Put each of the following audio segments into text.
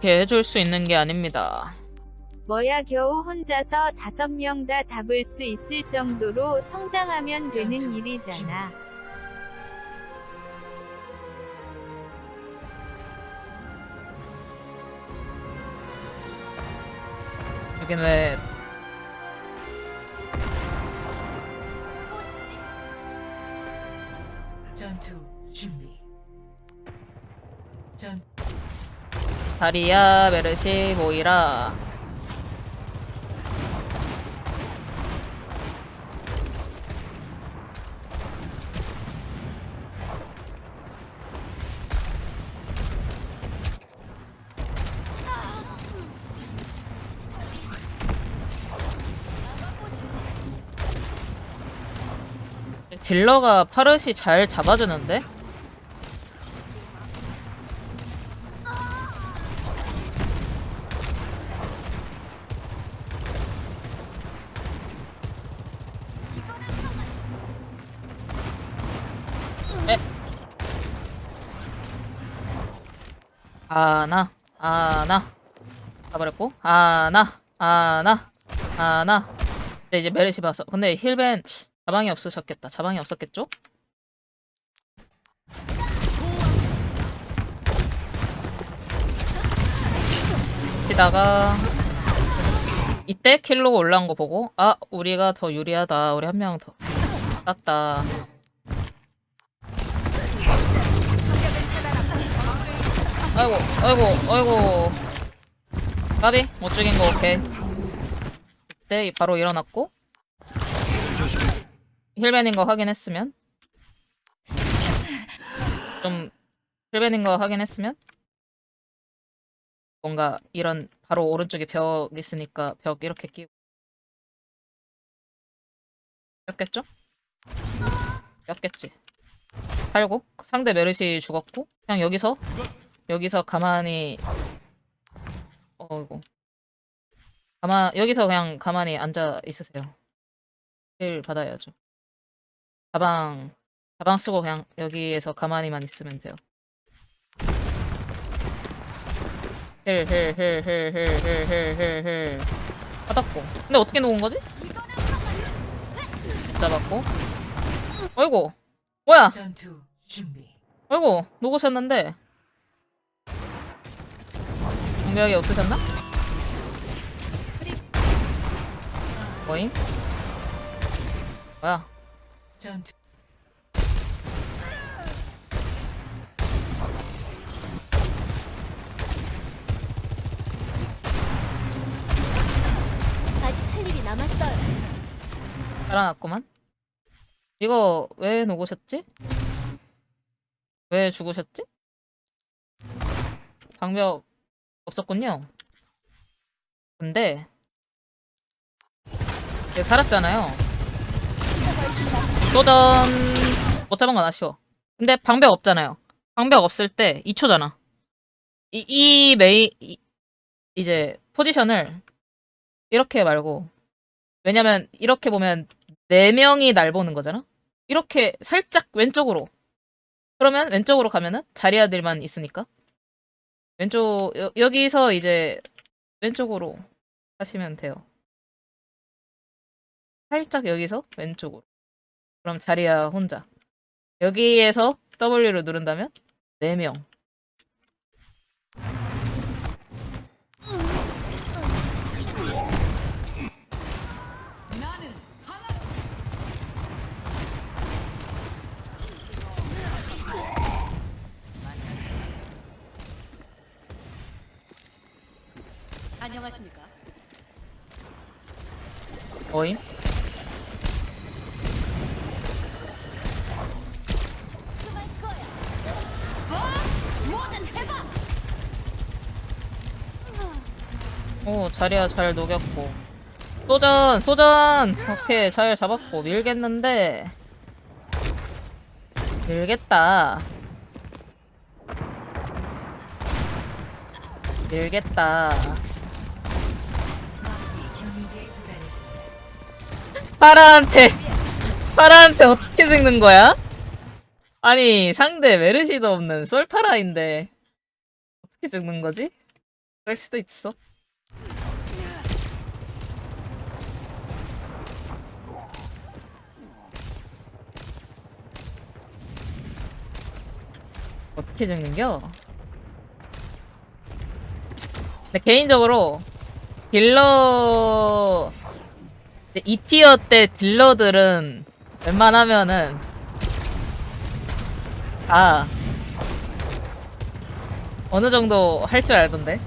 그렇게 해줄 수 있는 게 아닙니다. 뭐야 겨우 혼자서 다섯 명 다 잡을 수 있을 정도로 성장하면 되는 일이잖아. 여긴 왜 전투 준비. 전 다리야, 메르시, 모이라. 딜러가 파르시 잘 잡아주는데? 아나 아나. 가버렸고 아나 아나 아나. 네, 이제 메르시 봤어 근데 힐벤 자방이 없으셨겠다. 자방이 없었겠죠? 치다가 이때 킬로가 올라온 거 보고 아 우리가 더 유리하다. 우리 한 명 더. 땄다 아이고 아이고 아이고. 까비? 못 죽인 거 오케이. 그때 바로 일어났고. 힐벤인 거 확인했으면. 좀 힐벤인 거 확인했으면. 뭔가 이런 바로 오른쪽에 벽 있으니까 벽 이렇게 끼고. 꼈겠죠? 꼈겠지. 살고. 상대 메르시 죽었고. 그냥 여기서 여기서 가만히 어이구. 가만 여기서 그냥 가만히 앉아 있으세요. 힐 받아야죠. 가방 가방 쓰고 그냥 여기에서 가만히만 있으면 돼요. 힐힐힐힐힐힐힐힐 받았고. 근데 어떻게 녹은 거지? 잡았고. 어이구. 뭐야. 어이구. 녹으셨는데 공격이 없으셨나? 뭐임? 뭐야 전투 아직 할 일이 남았어요. 살아났구만 이거 왜 녹으셨지? 왜 죽으셨지? 방벽 없었군요 근데 얘 살았잖아요 소전 못 잡은 건 아쉬워 근데 방벽 없잖아요 방벽 없을 때 2초잖아 이, 이 메이 이, 이제 포지션을 이렇게 말고 왜냐면 이렇게 보면 네 명이 날 보는 거잖아. 이렇게 살짝 왼쪽으로. 그러면 왼쪽으로 가면은 자리아들만 있으니까. 왼쪽 여, 여기서 이제 왼쪽으로 하시면 돼요. 살짝 여기서 왼쪽으로. 그럼 자리아 혼자. 여기에서 W를 누른다면 네 명. 안녕하십니까? 어임? 오 자리야 잘 녹였고. 소전 소전! 오케이 잘 잡았고. 밀겠는데. 밀겠다. 밀겠다 파라한테 파라한테 어떻게 죽는 거야? 아니 상대 메르시도 없는 솔파라인데 어떻게 죽는 거지? 그럴 수도 있어. 어떻게 죽는겨? 근데 개인적으로 딜러 2티어 때 딜러들은 웬만하면은 다 어느 정도 할 줄 알던데?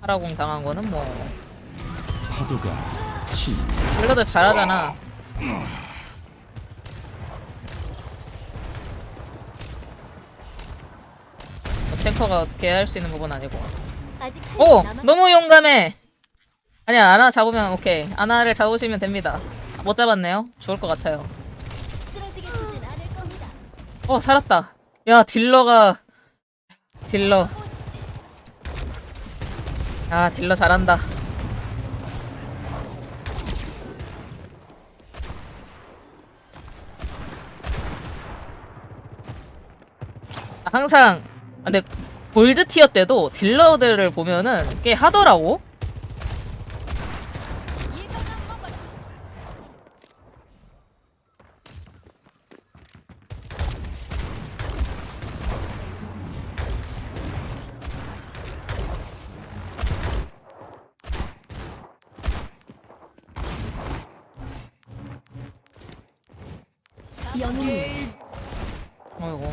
하라공 당한 거는 뭐. 파도가 치. 딜러들 잘하잖아. 뭐 탱커가 어떻게 할 수 있는 부분 아니고. 아직 할 오! 너무 용감해! 아니야, 아나 잡으면 오케이. 아나를 잡으시면 됩니다. 못 잡았네요. 죽을 것 같아요. 어, 살았다. 야, 딜러가. 딜러. 아, 딜러 잘한다. 항상, 아, 근데 골드 티어 때도 딜러들을 보면은 꽤 하더라고. 영웅님 어이구.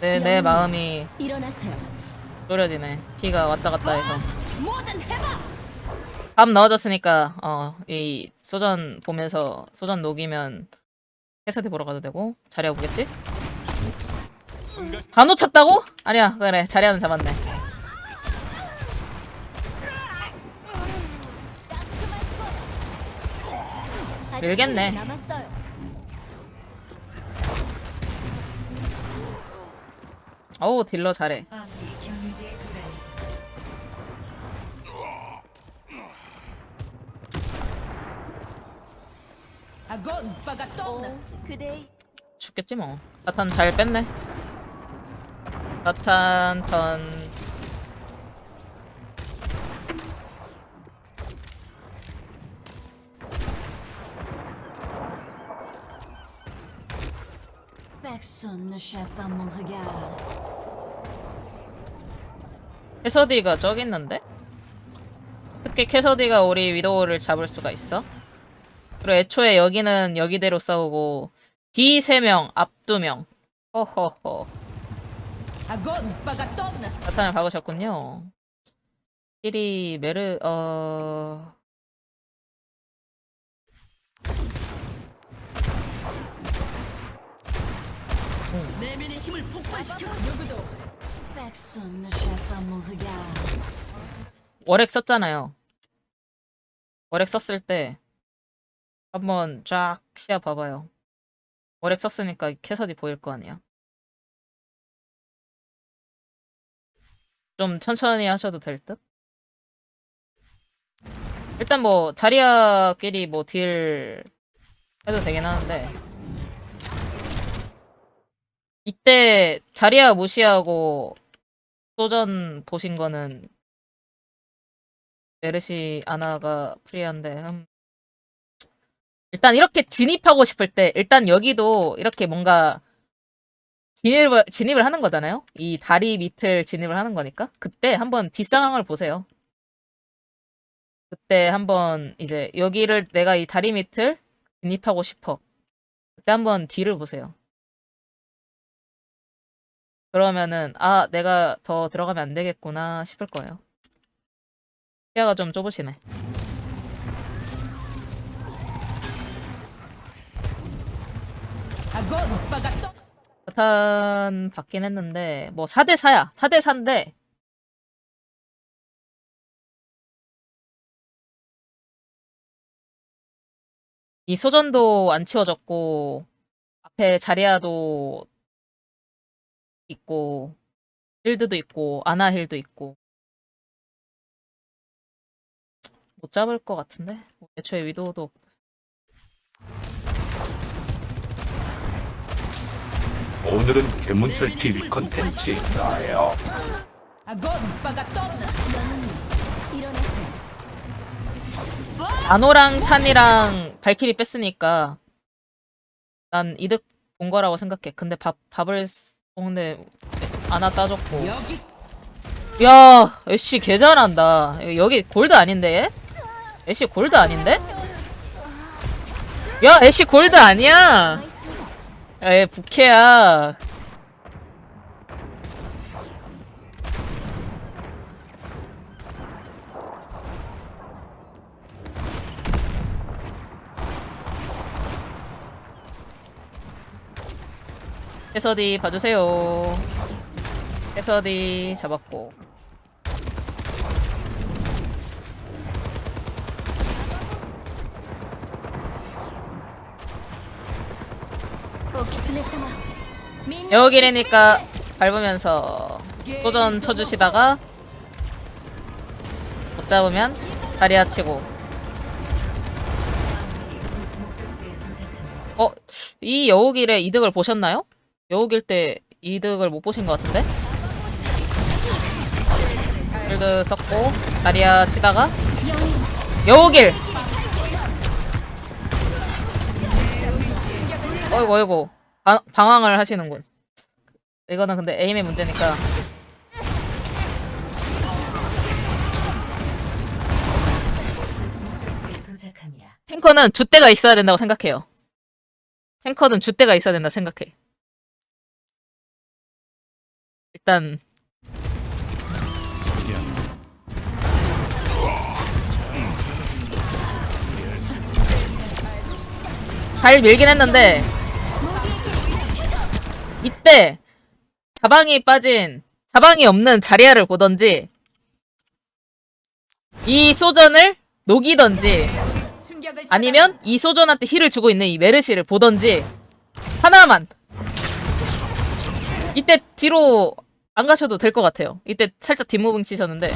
내, 내 마음이 일어나세요. 졸여지네. 피가 왔다 갔다 해서. 뭐든 해봐. 밥 넣어줬으니까 어 이 소전 보면서 소전 녹이면 해서디 보러 가도 되고 자리야 보겠지? 다 놓쳤다고? 아니야 그래 자리야는 잡았네 밀겠네. 남았어 어우 딜러 잘해. 죽겠지 뭐. 사탄 잘 뺐네. 사탄 턴 Personne ne chatte pas mon regard. 캐서디가 저기 있는데? 어떻게 캐서디가 우리 위도우를 잡을 수가 있어? 그리고 애초에 여기는 여기대로 싸우고 뒤 3명, 앞 2명 허허허 사탄을 박으셨군요 힐이 메르... 어... Chatte pas mon regard. 월액 썼잖아요 월액 썼을 때 한번 쫙 시야 봐봐요 월액 썼으니까 캐서디 보일 거 아니야 좀 천천히 하셔도 될 듯? 일단 뭐 자리아끼리 뭐 딜 해도 되긴 하는데 이때 자리아 무시하고 소전 보신 거는 메르시 아나가 프리한데 음. 일단 이렇게 진입하고 싶을 때 일단 여기도 이렇게 뭔가 진입을 진입을 하는 거잖아요. 이 다리 밑을 진입을 하는 거니까 그때 한번 뒷상황을 보세요. 그때 한번 이제 여기를 내가 이 다리 밑을 진입하고 싶어. 그때 한번 뒤를 보세요. 그러면은 아 내가 더 들어가면 안 되겠구나 싶을 거예요. 시야가 좀 좁으시네. 사탄 받긴 했는데 뭐 4대 4야. 4대 4인데 이 소전도 안 치워졌고 앞에 자리아도 있고 힐드도 있고 아나힐도 있고 못 잡을 것 같은데 뭐 애초에 위도우도 없- 오늘은 괴문철 TV 떴나? 일어나세요. 나노랑 탄이랑 발키리 뺐으니까 난 이득 본 거라고 생각해. 근데 밥 밥을 쓰- 어, 근데 아나 따졌고. 야, 애쉬 개 잘한다. 여기 골드 아닌데? 얘? 애쉬 골드 아닌데? 야, 애쉬 골드 아니야. 야, 얘 부캐야. 해서디 봐주세요. 해서디 잡았고. 여기래니까 밟으면서 도전 쳐주시다가 못 잡으면 다리아 치고. 어? 이 여우길의 이득을 보셨나요? 여우길 때 이득을 못 보신 것 같은데? 필드 썼고 다리아 치다가 여우길! 어이구 어이구 방, 방황을 하시는군 이거는 근데 에임의 문제니까. 탱커는 줏대가 있어야 된다고 생각해요. 탱커는 줏대가 있어야 된다 생각해. 일단 잘 밀긴 했는데 이때 자방이 빠진 자방이 없는 자리아를 보던지 이 소전을 녹이던지 아니면 이 소전한테 힐을 주고 있는 이 메르시를 보던지 하나만. 이때 뒤로 안 가셔도 될 것 같아요. 이때 살짝 뒷무빙 치셨는데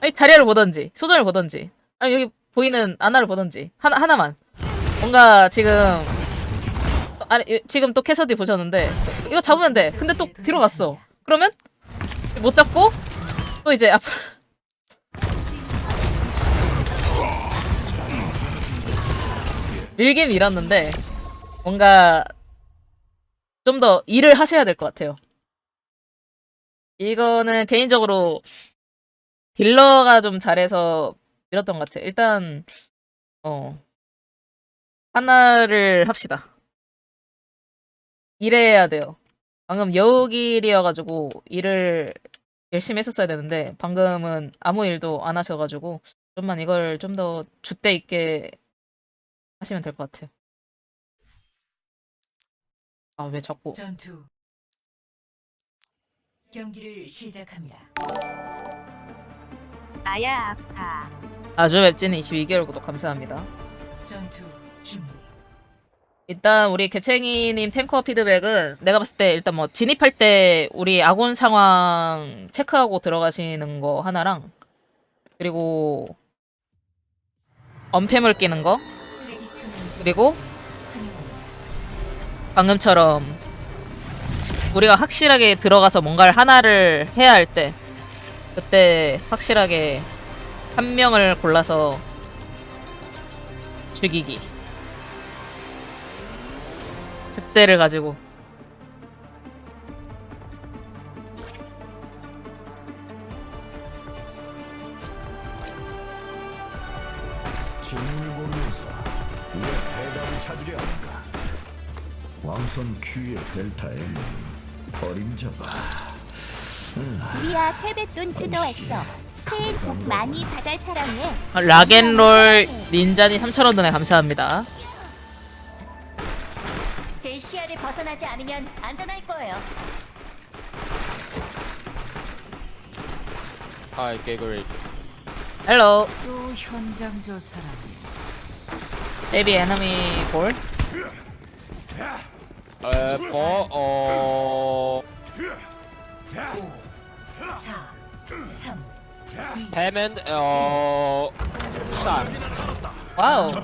아니 자리를 보던지 소전을 보던지 아니 여기 보이는 아나를 보던지 하나 하나만 뭔가 지금 아니 이- 지금 또 캐서디 보셨는데 이거 잡으면 돼. 근데 또 뒤로 갔어. 그러면 못 잡고 또 이제 앞 밀긴 밀었는데 뭔가 좀 더 일을 하셔야 될 것 같아요. 이거는 개인적으로 딜러가 좀 잘해서 밀었던 것 같아요. 일단 어 하나를 합시다. 일해야 돼요. 방금 여우길이어가지고 일을 열심히 했었어야 되는데 방금은 아무 일도 안 하셔가지고 좀만 이걸 좀 더 줏대 있게 하시면 될 것 같아요. 아, 왜 자꾸. 전투. 경기를 시작합니다. 아야 아파. 아주 맵지는 22개월 구독 감사합니다. 전투 준비. 일단 우리 개챙이님 탱커 피드백은 내가 봤을 때 일단 뭐 진입할 때 우리 아군 상황 체크하고 들어가시는 거 하나랑 그리고 언팸을 끼는 거 쓰레기 추는 시 그리고. 방금처럼 우리가 확실하게 들어가서 뭔가를 하나를 해야 할 때 그때 확실하게 한 명을 골라서 죽이기 그때를 가지고? 왕선 Q의 델타 M은 어림잡아 우리야 세뱃돈 뜯어왔어. 새해 복 많이 받아 사랑해. 락앤롤 닌자니 3,000원 돈에 감사합니다 제 시야를 벗어나지 않으면 안전할 거예요. Hi, Gregory. 헬로 또 현장 조사라니. 베이비 에너미 볼 Uh, for or 4, 3, payment or shot. 와우